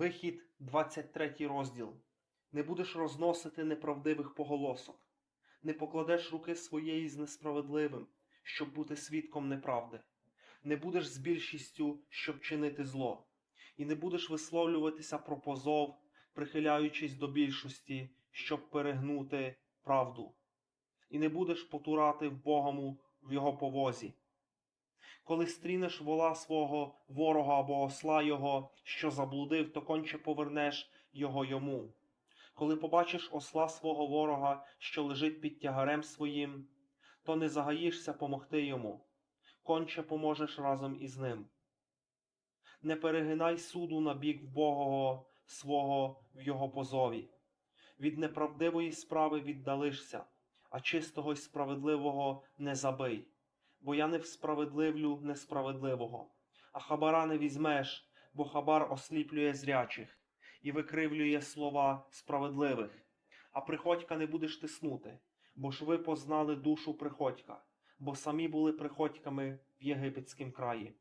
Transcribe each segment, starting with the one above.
Вихід, 23 розділ. Не будеш розносити неправдивих поголосок, не покладеш руки своєї з несправедливим, щоб бути свідком неправди, не будеш з більшістю, щоб чинити зло, і не будеш висловлюватися про позов, прихиляючись до більшості, щоб перегнути правду, і не будеш потурати в Богому в його повозі. Коли стрінеш вола свого ворога або осла його, що заблудив, то конче повернеш його йому. Коли побачиш осла свого ворога, що лежить під тягарем своїм, то не загаїшся помогти йому, конче поможеш разом із ним. Не перегинай суду на бік Богого свого в його позові. Від неправдивої справи віддалишся, а чистого й справедливого не забий бо я не всправедливлю несправедливого, а хабара не візьмеш, бо хабар осліплює зрячих і викривлює слова справедливих, а приходька не будеш тиснути, бо ж ви познали душу приходька, бо самі були приходьками в єгипетськім краї.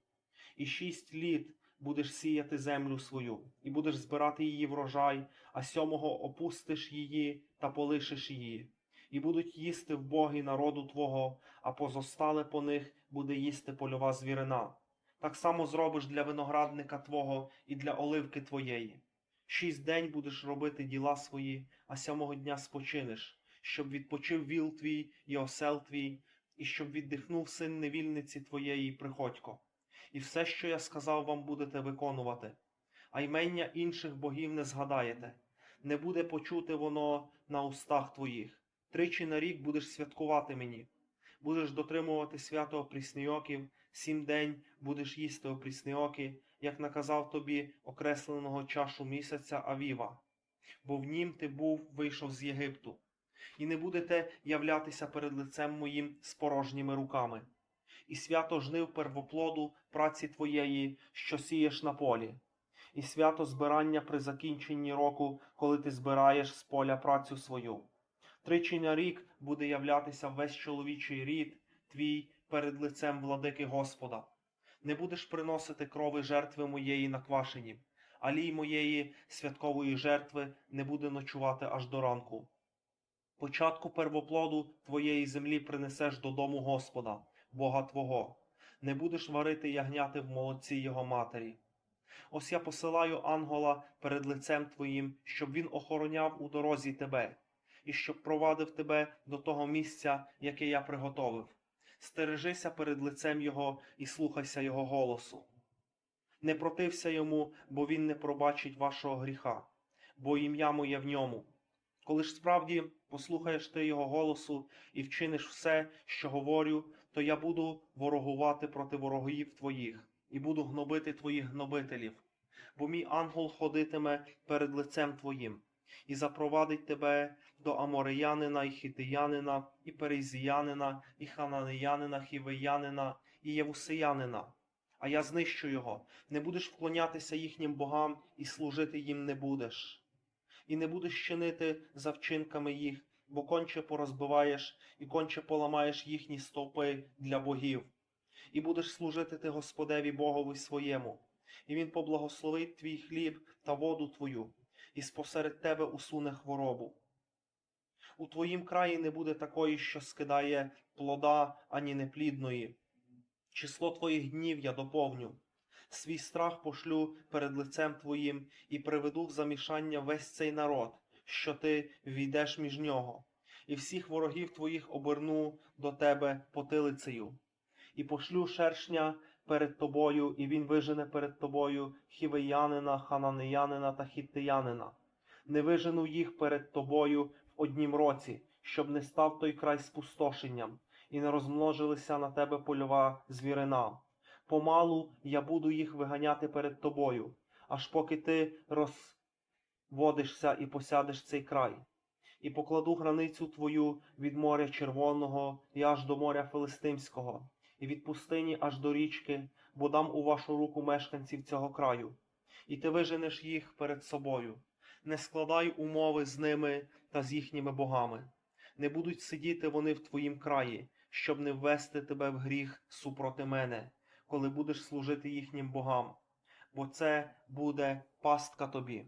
І шість літ будеш сіяти землю свою, і будеш збирати її врожай, а сьомого опустиш її та полишиш її і будуть їсти в боги народу Твого, а позостале по них буде їсти польова звірина. Так само зробиш для виноградника Твого і для оливки Твоєї. Шість день будеш робити діла свої, а сьомого дня спочинеш, щоб відпочив віл твій і осел твій, і щоб віддихнув син невільниці твоєї приходько. І все, що я сказав вам, будете виконувати. А ймення інших богів не згадаєте, не буде почути воно на устах твоїх. Тричі на рік будеш святкувати мені, будеш дотримувати свято опріснійоків, сім день будеш їсти опріснійоки, як наказав тобі окресленого чашу місяця Авіва, бо в нім ти був вийшов з Єгипту, і не будете являтися перед лицем моїм з порожніми руками, і свято жнив первоплоду праці твоєї, що сієш на полі, і свято збирання при закінченні року, коли ти збираєш з поля працю свою. Тричі на рік буде являтися весь чоловічий рід твій перед лицем владики Господа. Не будеш приносити крови жертви моєї на квашені, а лій моєї святкової жертви не буде ночувати аж до ранку. Початку первоплоду твоєї землі принесеш додому Господа, Бога Твого, не будеш варити ягняти в молодці його матері. Ось я посилаю ангола перед лицем твоїм, щоб він охороняв у дорозі тебе і щоб провадив тебе до того місця, яке я приготовив. Стережися перед лицем Його і слухайся Його голосу. Не протився йому, бо він не пробачить вашого гріха, бо ім'я моє в ньому. Коли ж справді послухаєш ти Його голосу і вчиниш все, що говорю, то я буду ворогувати проти ворогів твоїх і буду гнобити твоїх гнобителів, бо мій ангел ходитиме перед лицем твоїм і запровадить тебе до Амореянина, і Хитиянина, і Перезіянина, і Хананеянина, Хівеянина, і Євусеянина. А я знищу його, не будеш вклонятися їхнім богам і служити їм не будеш. І не будеш чинити за вчинками їх, бо конче порозбиваєш і конче поламаєш їхні стовпи для богів. І будеш служити ти Господеві Богові своєму, і Він поблагословить твій хліб та воду твою, і спосеред тебе усуне хворобу. У твоїм краї не буде такої, що скидає плода ані неплідної. Число твоїх днів я доповню. Свій страх пошлю перед лицем твоїм і приведу в замішання весь цей народ, що ти війдеш між нього, і всіх ворогів твоїх оберну до тебе потилицею, і пошлю шершня перед тобою, і він вижене перед тобою хівеянина, хананеянина та хіттеянина. Не вижену їх перед тобою в однім році, щоб не став той край спустошенням, і не розмножилися на тебе польова звірина. Помалу я буду їх виганяти перед тобою, аж поки ти розводишся і посядеш цей край. І покладу границю твою від моря Червоного і аж до моря Филистимського, і від пустині аж до річки, бо дам у вашу руку мешканців цього краю, і ти виженеш їх перед собою. Не складай умови з ними та з їхніми богами. Не будуть сидіти вони в твоїм краї, щоб не ввести тебе в гріх супроти мене, коли будеш служити їхнім богам. бо це буде пастка тобі.